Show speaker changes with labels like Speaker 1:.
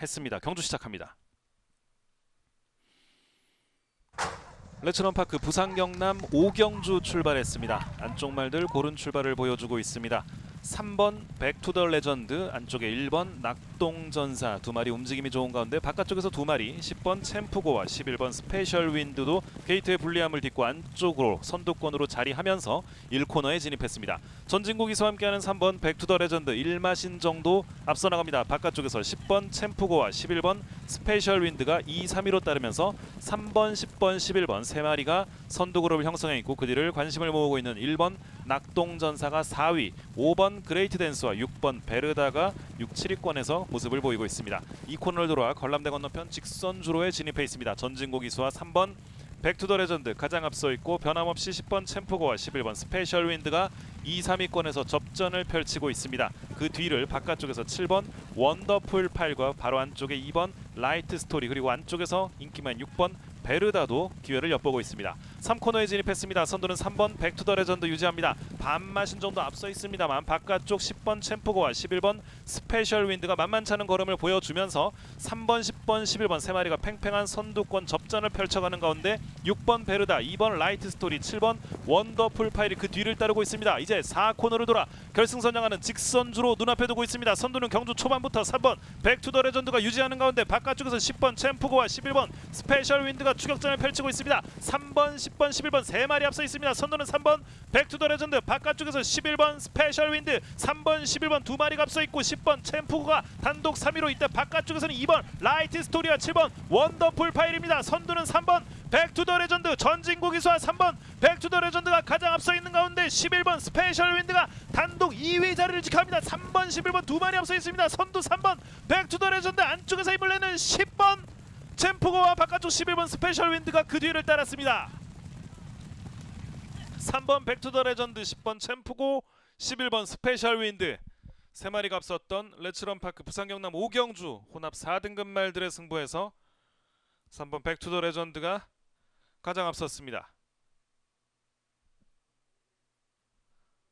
Speaker 1: 했습니다. 경주 시작합니다. 레츠런파크 부산 경남 오경주 출발했습니다. 안쪽 말들 고른 출발을 보여주고 있습니다. 3번 백투더 레전드 안쪽에 1번 낙동전사 두 마리 움직임이 좋은 가운데 바깥쪽에서 두 마리 10번 챔프고와 11번 스페셜 윈드도 게이트의 불리함을 딛고 안쪽으로 선두권으로 자리하면서 1코너에 진입했습니다. 전진국 이수와 함께하는 3번 백투더 레전드 1마신 정도 앞서 나갑니다. 바깥쪽에서 10번 챔프고와 11번 스페셜 윈드가 2, 3위로 따르면서 3번, 10번, 11번 세 마리가 선두 그룹을 형성해 있고 그 뒤를 관심을 모으고 있는 1번 낙동전사가 4위, 5번 그레이트 댄스와 6번 베르다가 6, 7위권에서 모습을 보이고 있습니다. 이 코너를 돌아 걸람대 건너편 직선 주로에 진입해 있습니다. 전진국 이수와 3번 백투더 레전드 가장 앞서 있고 변함없이 10번 챔프고와 11번 스페셜 윈드가 2, 3위권에서 접전을 펼치고 있습니다. 그 뒤를 바깥쪽에서 7번 원더풀 8과 바로 안쪽에 2번 라이트 스토리 그리고 안쪽에서 인기만 6번 베르다도 기회를 엿보고 있습니다. 3코너에 진입했습니다. 선두는 3번 백투더 레전드 유지합니다. 반마신 정도 앞서 있습니다만 바깥쪽 10번 챔프고와 11번 스페셜 윈드가 만만찮은 걸음을 보여주면서 3번, 10번, 11번 세 마리가 팽팽한 선두권 접전을 펼쳐가는 가운데 6번 베르다, 2번 라이트 스토리, 7번 원더풀 파일이 그 뒤를 따르고 있습니다. 이제 4코너를 돌아 결승선 향하는 직선주로 눈앞에 두고 있습니다. 선두는 경주 초반부터 3번 백투더 레전드가 유지하는 가운데 바깥쪽에서 10번 챔프고와 11번 스페셜 윈드가 추격전을 펼치고 있습니다. 3번, 10 번, 11번 세 마리 앞서 있습니다. 선두는 3번 백투더 레전드 바깥쪽에서 11번 스페셜 윈드 3번, 11번 두 마리가 앞서 있고 10번 챔프고가 단독 3위로 있다. 바깥쪽에서는 2번 라이트 스토리와 7번 원더풀 파일입니다. 선두는 3번 백투더 레전드 전진국 이수와 3번 백투더 레전드가 가장 앞서 있는 가운데 11번 스페셜 윈드가 단독 2위 자리를 지켜합니다. 3번 11번 두 마리 앞서 있습니다. 선두 3번 백투더 레전드 안쪽에서 힘을 내는 10번 챔프고와 바깥쪽 11번 스페셜 윈드가 그 뒤를 따랐습니다. 3번 백투더 레전드 10번 챔프고 11번 스페셜 윈드 세 마리가 앞섰던 레츠런 파크 부산 경남 오경주 혼합 4등급 말들의 승부에서 3번 백투더 레전드가 가장 앞섰습니다.